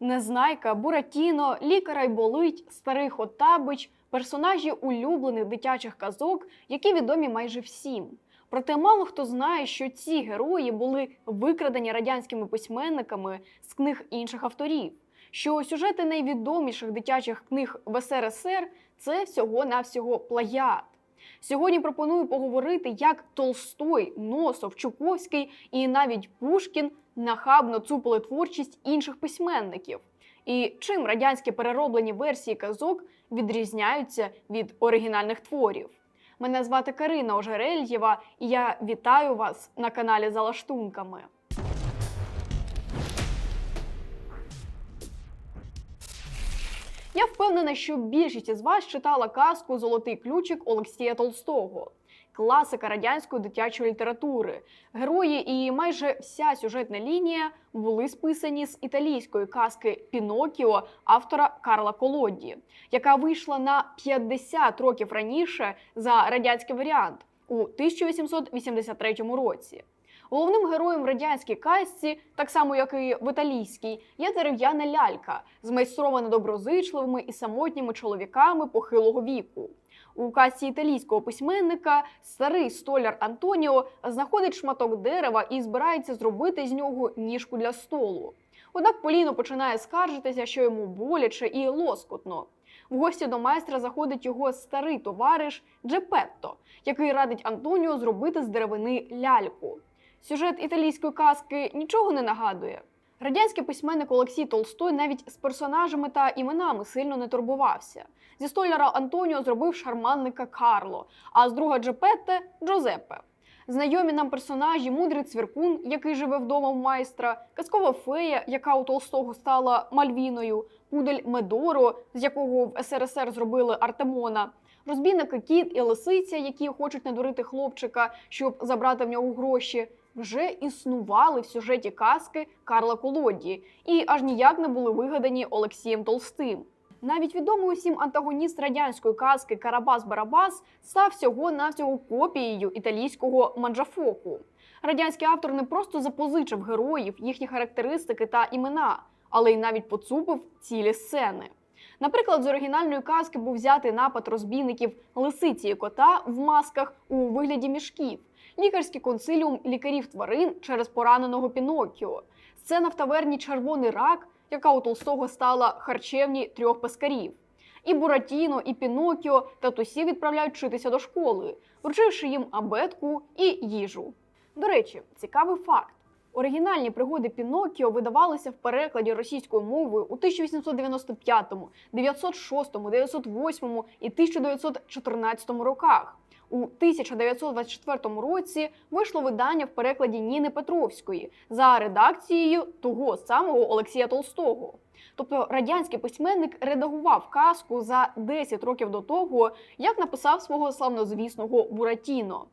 Незнайка, Буратіно, лікара й болить, старий Хотабич персонажі улюблених дитячих казок, які відомі майже всім. Проте мало хто знає, що ці герої були викрадені радянськими письменниками з книг інших авторів. Що сюжети найвідоміших дитячих книг в СРСР це всього-навсього плагіат. Сьогодні пропоную поговорити, як Толстой, Носов, Чуковський і навіть Пушкін нахабно цупили творчість інших письменників, і чим радянські перероблені версії казок відрізняються від оригінальних творів. Мене звати Карина Ожерельєва, і я вітаю вас на каналі за лаштунками. Я впевнена, що більшість із вас читала казку Золотий ключик Олексія Толстого, класика радянської дитячої літератури. Герої і майже вся сюжетна лінія були списані з італійської казки Пінокіо автора Карла Колодді, яка вийшла на 50 років раніше за радянський варіант у 1883 році. Головним героєм в радянській казці, так само як і в італійській, є дерев'яна лялька, змайстрована доброзичливими і самотніми чоловіками похилого віку. У казці італійського письменника старий столяр Антоніо знаходить шматок дерева і збирається зробити з нього ніжку для столу. Однак Поліно починає скаржитися, що йому боляче і лоскотно. В гості до майстра заходить його старий товариш Джепетто, який радить Антоніо зробити з деревини ляльку. Сюжет італійської казки нічого не нагадує. Радянський письменник Олексій Толстой навіть з персонажами та іменами сильно не турбувався. Зі столяра Антоніо зробив шарманника Карло, а з друга Джепетте Джозеппе. Знайомі нам персонажі мудрий цвіркун, який живе вдома в майстра, казкова фея, яка у Толстого стала Мальвіною, пудель Медоро, з якого в СРСР зробили Артемона, розбійники кіт і лисиця, які хочуть надурити хлопчика, щоб забрати в нього гроші, вже існували в сюжеті казки Карла Колодді і аж ніяк не були вигадані Олексієм Толстим. Навіть відомий усім антагоніст радянської казки Карабас Барабас став всього навсього копією італійського манджафоку. Радянський автор не просто запозичив героїв, їхні характеристики та імена, але й навіть поцупив цілі сцени. Наприклад, з оригінальної казки був взятий напад розбійників лисиці і кота в масках у вигляді мішків, лікарський консиліум лікарів тварин через пораненого Піноккіо, сцена в таверні Червоний рак, яка у Толстого стала харчевні трьох пескарів. І Буратіно, і Пінокіо татусі відправляють вчитися до школи, вручивши їм абетку і їжу. До речі, цікавий факт. Оригінальні пригоди Пінокіо видавалися в перекладі російською мовою у 1895, 906, 908 і 1914 роках. У 1924 році вийшло видання в перекладі Ніни Петровської за редакцією того самого Олексія Толстого. Тобто радянський письменник редагував казку за 10 років до того, як написав свого славнозвісного Буратіно.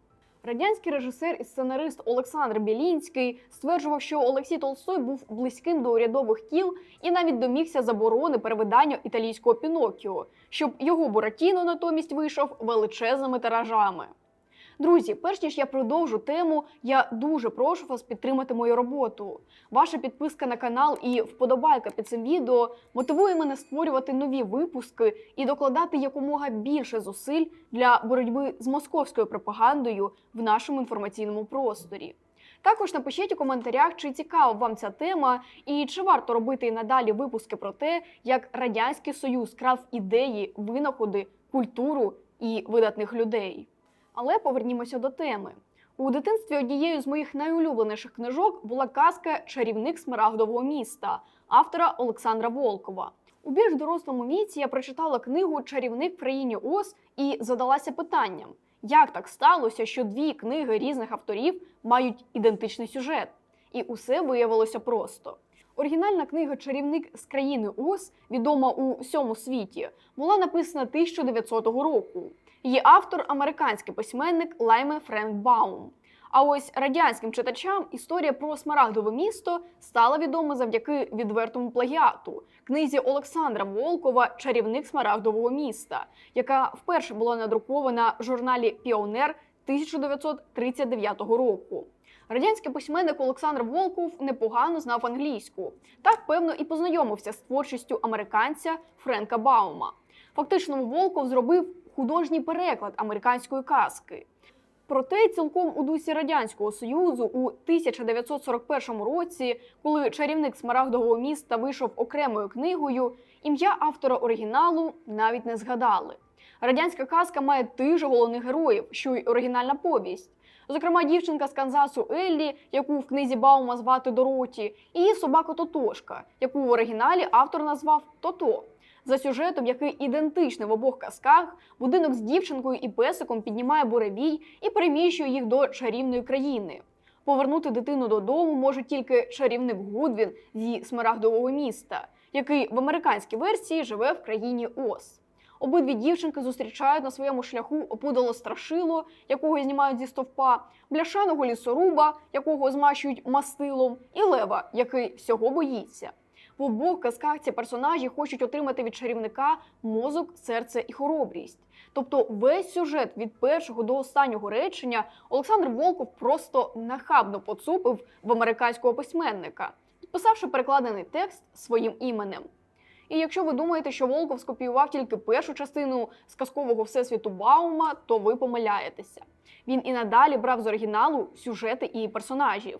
Радянський режисер і сценарист Олександр Білінський стверджував, що Олексій Толстой був близьким до урядових кіл і навіть домігся заборони перевидання італійського Пінокіо, щоб його Буратіно натомість вийшов величезними тиражами. Друзі, перш ніж я продовжу тему, я дуже прошу вас підтримати мою роботу. Ваша підписка на канал і вподобайка під цим відео мотивує мене створювати нові випуски і докладати якомога більше зусиль для боротьби з московською пропагандою в нашому інформаційному просторі. Також напишіть у коментарях, чи цікава вам ця тема, і чи варто робити і надалі випуски про те, як радянський союз крав ідеї, винаходи, культуру і видатних людей. Але повернімося до теми. У дитинстві однією з моїх найулюбленіших книжок була казка Чарівник Смарагдового міста автора Олександра Волкова. У більш дорослому віці я прочитала книгу Чарівник в країні Оз і задалася питанням: як так сталося, що дві книги різних авторів мають ідентичний сюжет? І усе виявилося просто. Оригінальна книга Чарівник з країни Оз, відома у всьому світі, була написана 1900 року. Її автор американський письменник Лаймен Френк Баум. А ось радянським читачам історія про Смарагдове місто стала відома завдяки відвертому плагіату книзі Олександра Волкова Чарівник Смарагдового міста, яка вперше була надрукована в журналі Піонер 1939 року. Радянський письменник Олександр Волков непогано знав англійську. Так, певно, і познайомився з творчістю американця Френка Баума. Фактично, Волков зробив художній переклад американської казки. Проте цілком у дусі радянського союзу у 1941 році, коли чарівник смарагдового міста вийшов окремою книгою, ім'я автора оригіналу навіть не згадали. Радянська казка має тих головних героїв, що й оригінальна повість. Зокрема, дівчинка з Канзасу Еллі, яку в книзі Баума звати Дороті, і собака Тотошка, яку в оригіналі автор назвав Тото. За сюжетом, який ідентичний в обох казках, будинок з дівчинкою і песиком піднімає буревій і переміщує їх до чарівної країни. Повернути дитину додому може тільки чарівник Гудвін зі смарагдового міста, який в американській версії живе в країні Оз. Обидві дівчинки зустрічають на своєму шляху опудало страшило, якого знімають зі стовпа, бляшаного лісоруба, якого змащують мастилом, і лева, який всього боїться. В обох казках ці персонажі хочуть отримати від чарівника мозок, серце і хоробрість. Тобто весь сюжет від першого до останнього речення Олександр Волков просто нахабно поцупив в американського письменника, підписавши перекладений текст своїм іменем. І якщо ви думаєте, що Волков скопіював тільки першу частину з казкового всесвіту Баума, то ви помиляєтеся. Він і надалі брав з оригіналу сюжети і персонажів.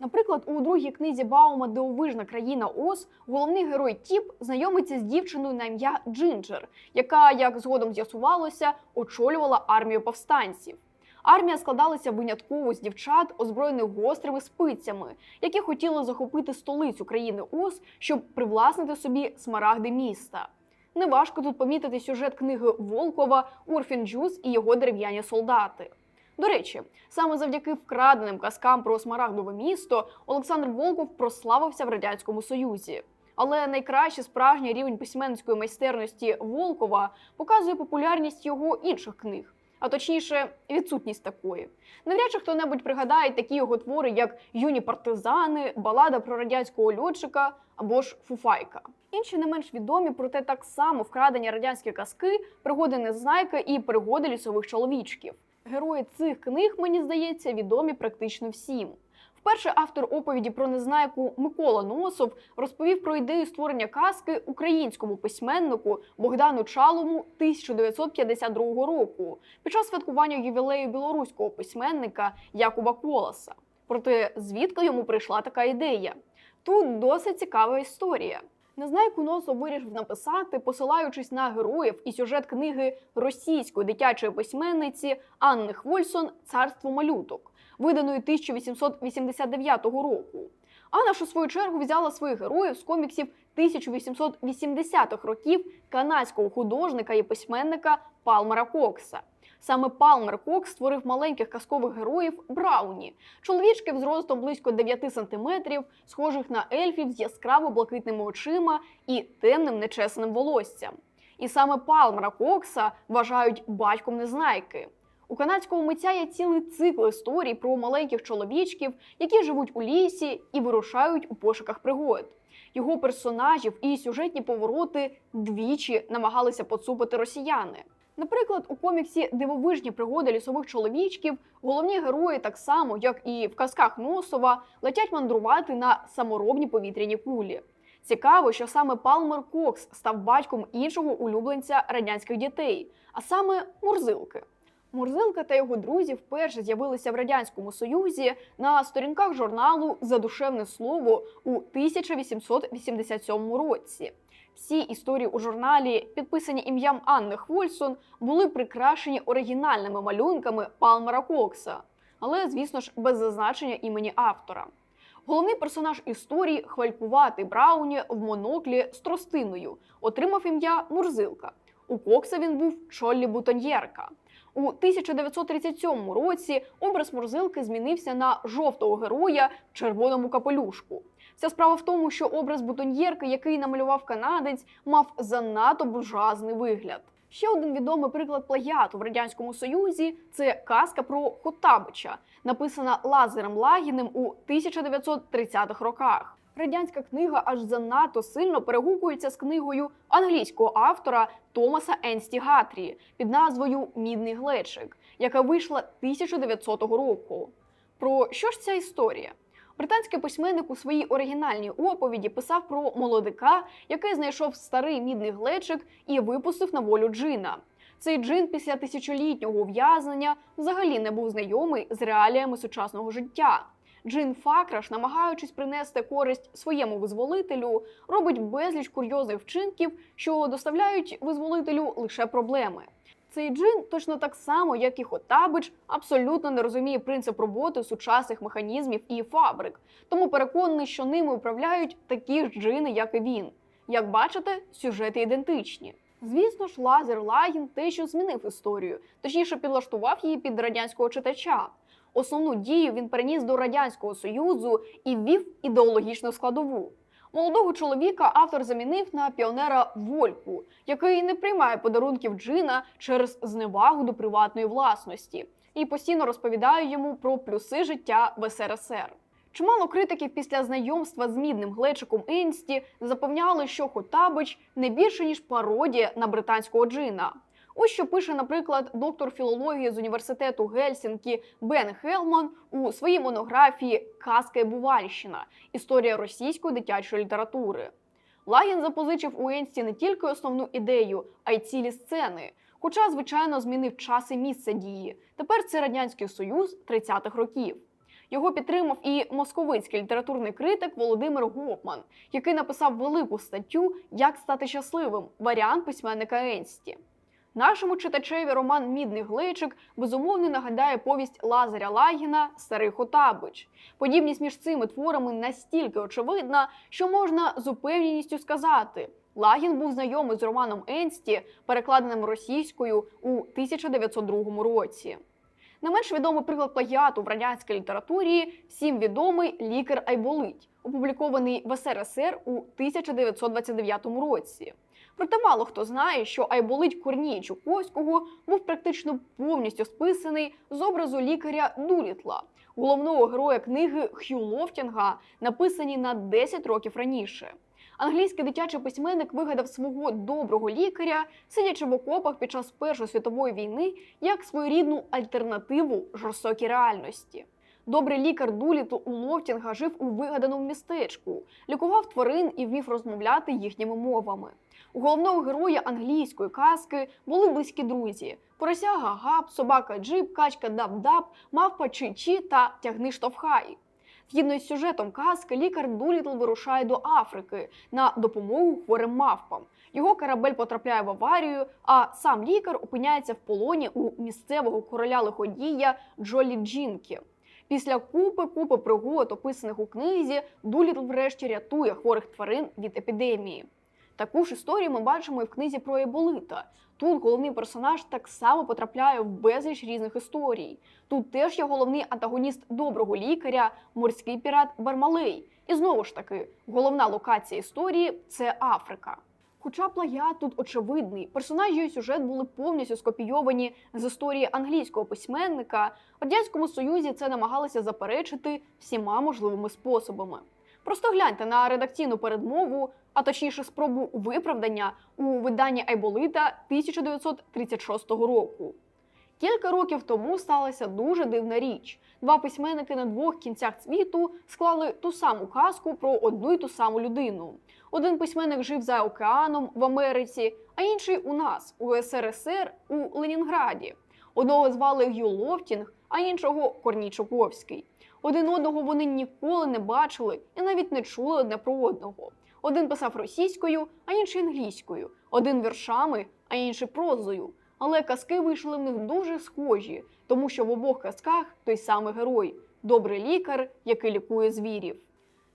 Наприклад, у другій книзі Баума Дивовижна країна Оз головний герой Тіп знайомиться з дівчиною на ім'я Джинджер, яка, як згодом з'ясувалося, очолювала армію повстанців. Армія складалася винятково з дівчат, озброєних гострими спицями, які хотіли захопити столицю країни Оз, щоб привласнити собі смарагди міста. Неважко тут помітити сюжет книги Волкова Урфін Джуз і його дерев'яні солдати. До речі, саме завдяки вкраденим казкам про смарагдове місто Олександр Волков прославився в радянському союзі. Але найкращий справжній рівень письменницької майстерності Волкова показує популярність його інших книг, а точніше, відсутність такої. Навряд чи хто-небудь пригадає такі його твори, як Юні партизани, балада про радянського льотчика або ж Фуфайка. Інші не менш відомі, проте так само вкрадені радянські казки, пригоди Незнайка і пригоди лісових чоловічків. Герої цих книг, мені здається, відомі практично всім. Вперше автор оповіді про незнайку Микола Носов розповів про ідею створення казки українському письменнику Богдану Чалому 1952 року під час святкування ювілею білоруського письменника Якуба Колоса. Проте звідки йому прийшла така ідея? Тут досить цікава історія. Незнайку Носов вирішив написати, посилаючись на героїв і сюжет книги російської дитячої письменниці Анни Хвольсон Царство малюток, виданої 1889 року. Анна ж у свою чергу взяла своїх героїв з коміксів 1880-х років канадського художника і письменника Палмера Кокса. Саме Палмер Кокс створив маленьких казкових героїв Брауні, чоловічків зростом близько 9 сантиметрів, схожих на ельфів з яскраво блакитними очима і темним нечесним волоссям. І саме Палмера Кокса вважають батьком незнайки. У канадського митця є цілий цикл історій про маленьких чоловічків, які живуть у лісі і вирушають у пошуках пригод. Його персонажів і сюжетні повороти двічі намагалися поцупити росіяни. Наприклад, у коміксі Дивовижні пригоди лісових чоловічків головні герої, так само як і в казках Носова, летять мандрувати на саморобні повітряні кулі. Цікаво, що саме Палмер Кокс став батьком іншого улюбленця радянських дітей, а саме Мурзилки. Мурзилка та його друзі вперше з'явилися в радянському союзі на сторінках журналу Задушевне слово у 1887 році. Всі історії у журналі, підписані ім'ям Анни Хвольсон, були прикрашені оригінальними малюнками Палмера Кокса, але, звісно ж, без зазначення імені автора. Головний персонаж історії хвалькуватий Брауні в моноклі з тростиною, отримав ім'я Мурзилка. У Кокса він був Чоллі Бутоньєрка. У 1937 році образ Мурзилки змінився на жовтого героя в червоному капелюшку. Вся справа в тому, що образ бутоньєрки, який намалював канадець, мав занадто буржуазний вигляд. Ще один відомий приклад плагіату в радянському союзі це казка про Хотабича, написана Лазарем Лагіним у 1930-х роках. Радянська книга аж занадто сильно перегукується з книгою англійського автора Томаса Енсті Гатрі під назвою Мідний глечик, яка вийшла 1900 року. Про що ж ця історія? Британський письменник у своїй оригінальній оповіді писав про молодика, який знайшов старий мідний глечик і випустив на волю джина. Цей джин після тисячолітнього ув'язнення взагалі не був знайомий з реаліями сучасного життя. Джин Факраш, намагаючись принести користь своєму визволителю, робить безліч курйозних вчинків, що доставляють визволителю лише проблеми. Цей джин, точно так само, як і Хотабич, абсолютно не розуміє принцип роботи сучасних механізмів і фабрик, тому переконаний, що ними управляють такі ж джини, як і він. Як бачите, сюжети ідентичні. Звісно ж, Лазер Лагін те, що змінив історію, точніше підлаштував її під радянського читача. Основну дію він переніс до радянського союзу і ввів ідеологічну складову. Молодого чоловіка автор замінив на піонера Вольку, який не приймає подарунків Джина через зневагу до приватної власності і постійно розповідає йому про плюси життя в СРСР. Чимало критиків після знайомства з мідним глечиком Енсті запевняли, що Хотабич не більше ніж пародія на британського джина. Ось що пише, наприклад, доктор філології з університету Гельсінкі Бен Хелман у своїй монографії Казка і Бувальщина. Історія російської дитячої літератури. Лагін запозичив у Енсті не тільки основну ідею, а й цілі сцени. Хоча, звичайно, змінив час і місце дії. Тепер це радянський союз 30-х років. Його підтримав і московицький літературний критик Володимир Гопман, який написав велику статтю Як стати щасливим варіант письменника Енсті. Нашому читачеві роман Мідний глечик безумовно нагадає повість Лазаря Лагіна Старий Хотабич. Подібність між цими творами настільки очевидна, що можна з упевненістю сказати. Лагін був знайомий з романом Енсті, перекладеним російською у 1902 році. Не менш відомий приклад плагіату в радянській літературі всім відомий лікар Айболить, опублікований в СРСР у 1929 році. Проте мало хто знає, що Айболить Корнія Чуковського був практично повністю списаний з образу лікаря Дулітла, головного героя книги Х'ю Лофтінга, написані на 10 років раніше. Англійський дитячий письменник вигадав свого доброго лікаря, сидячи в окопах під час Першої світової війни, як своєрідну альтернативу жорстокій реальності. Добрий лікар Дулітл у Лофтінга жив у вигаданому містечку, лікував тварин і вмів розмовляти їхніми мовами. У головного героя англійської казки були близькі друзі: порося Гагап, собака Джип, качка Даб-Даб, мавпа Чі-Чі та тягни штовхай. Згідно із сюжетом казки, лікар Дулітл вирушає до Африки на допомогу хворим мавпам. Його корабель потрапляє в аварію, а сам лікар опиняється в полоні у місцевого короля лиходія Джолі Джінкі. Після купи купи пригод, описаних у книзі, Дулітл врешті рятує хворих тварин від епідемії. Таку ж історію ми бачимо і в книзі про Еболита. Тут головний персонаж так само потрапляє в безліч різних історій. Тут теж є головний антагоніст доброго лікаря, морський пірат Бармалей. І знову ж таки, головна локація історії це Африка. Хоча плагіат тут очевидний, персонажі і сюжет були повністю скопійовані з історії англійського письменника, в радянському союзі це намагалися заперечити всіма можливими способами. Просто гляньте на редакційну передмову, а точніше спробу виправдання у виданні Айболита 1936 року. Кілька років тому сталася дуже дивна річ. Два письменники на двох кінцях світу склали ту саму казку про одну й ту саму людину. Один письменник жив за океаном в Америці, а інший у нас, у СРСР, у Ленінграді. Одного звали Гю Лофтінг, а іншого Корній Чуковський. Один одного вони ніколи не бачили і навіть не чули одне про одного. Один писав російською, а інший англійською, один віршами, а інший прозою. Але казки вийшли в них дуже схожі, тому що в обох казках той самий герой добрий лікар, який лікує звірів.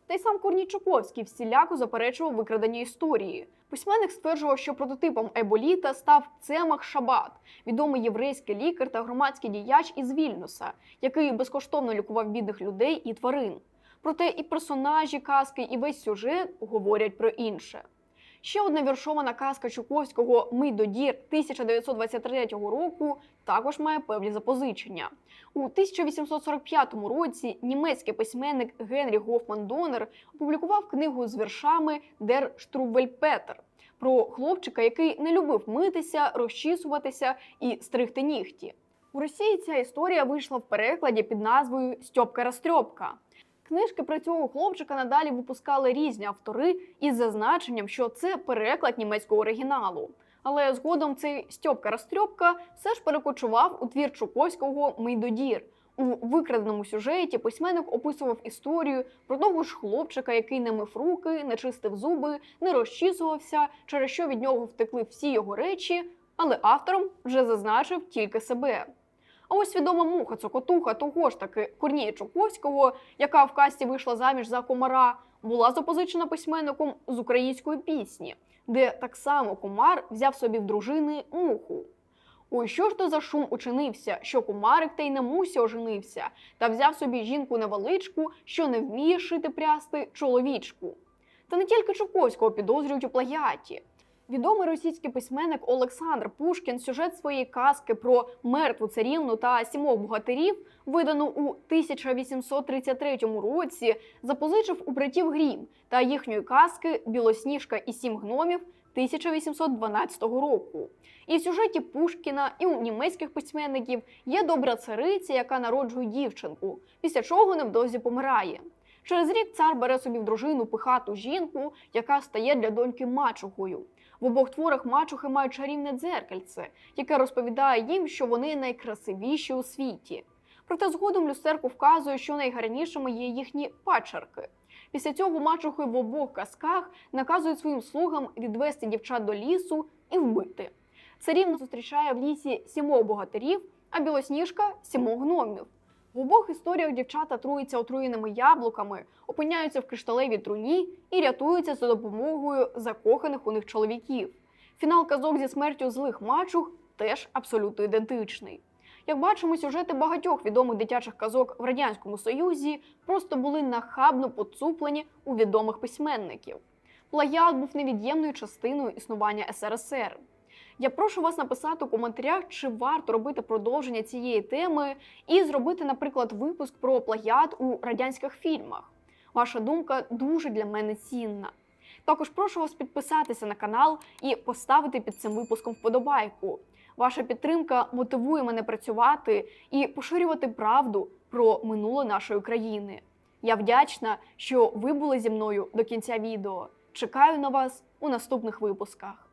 Та й сам Корнічуковський всіляко заперечував викрадення історії. Письменник стверджував, що прототипом Еболіта став Цемах Шабат, відомий єврейський лікар та громадський діяч із Вільнюса, який безкоштовно лікував бідних людей і тварин. Проте і персонажі казки, і весь сюжет говорять про інше. Ще одна віршована казка Чуковського Мий до дір 1923 року також має певні запозичення. У 1845 році німецький письменник Генрі Гофман Донер опублікував книгу з віршами Дер Штрубельпетер про хлопчика, який не любив митися, розчісуватися і стригти нігті. У Росії ця історія вийшла в перекладі під назвою Стьопка Растрьопка. Книжки про цього хлопчика надалі випускали різні автори із зазначенням, що це переклад німецького оригіналу. Але згодом цей Стьопка Растрьопка все ж перекочував у твір Чуковського Мийдодір. У викраденому сюжеті письменник описував історію про того ж хлопчика, який не мив руки, не чистив зуби, не розчісувався, через що від нього втекли всі його речі, але автором вже зазначив тільки себе. А ось відома муха цокотуха того ж таки Корнія Чуковського, яка в касті вийшла заміж за комара, була запозичена письменником з української пісні, де так само комар взяв собі в дружини муху. Ой, що ж то за шум учинився, що кумарик та й на мусі оженився, та взяв собі жінку невеличку, що не вміє шити прясти чоловічку. Та не тільки Чуковського підозрюють у плагіаті. Відомий російський письменник Олександр Пушкін сюжет своєї казки про мертву царівну та сімох богатирів, видану у 1833 році, запозичив у братів Грім та їхньої казки Білосніжка і сім гномів 1812 року. І в сюжеті Пушкіна, і у німецьких письменників є добра цариця, яка народжує дівчинку, після чого невдовзі помирає. Через рік цар бере собі в дружину пихату жінку, яка стає для доньки мачухою. В обох творах мачухи мають чарівне дзеркальце, яке розповідає їм, що вони найкрасивіші у світі. Проте згодом люстерко вказує, що найгарнішими є їхні пачерки. Після цього мачухи в обох казках наказують своїм слугам відвести дівчат до лісу і вбити. Царівна зустрічає в лісі сімох богатирів, а білосніжка сімох гномів. В обох історіях дівчата труються отруєними яблуками, опиняються в кришталевій труні і рятуються за допомогою закоханих у них чоловіків. Фінал казок зі смертю злих мачух теж абсолютно ідентичний. Як бачимо, сюжети багатьох відомих дитячих казок в радянському союзі просто були нахабно поцуплені у відомих письменників. Плагіат був невід'ємною частиною існування СРСР. Я прошу вас написати у коментарях, чи варто робити продовження цієї теми і зробити, наприклад, випуск про плагіат у радянських фільмах. Ваша думка дуже для мене цінна. Також прошу вас підписатися на канал і поставити під цим випуском вподобайку. Ваша підтримка мотивує мене працювати і поширювати правду про минуле нашої країни. Я вдячна, що ви були зі мною до кінця відео. Чекаю на вас у наступних випусках.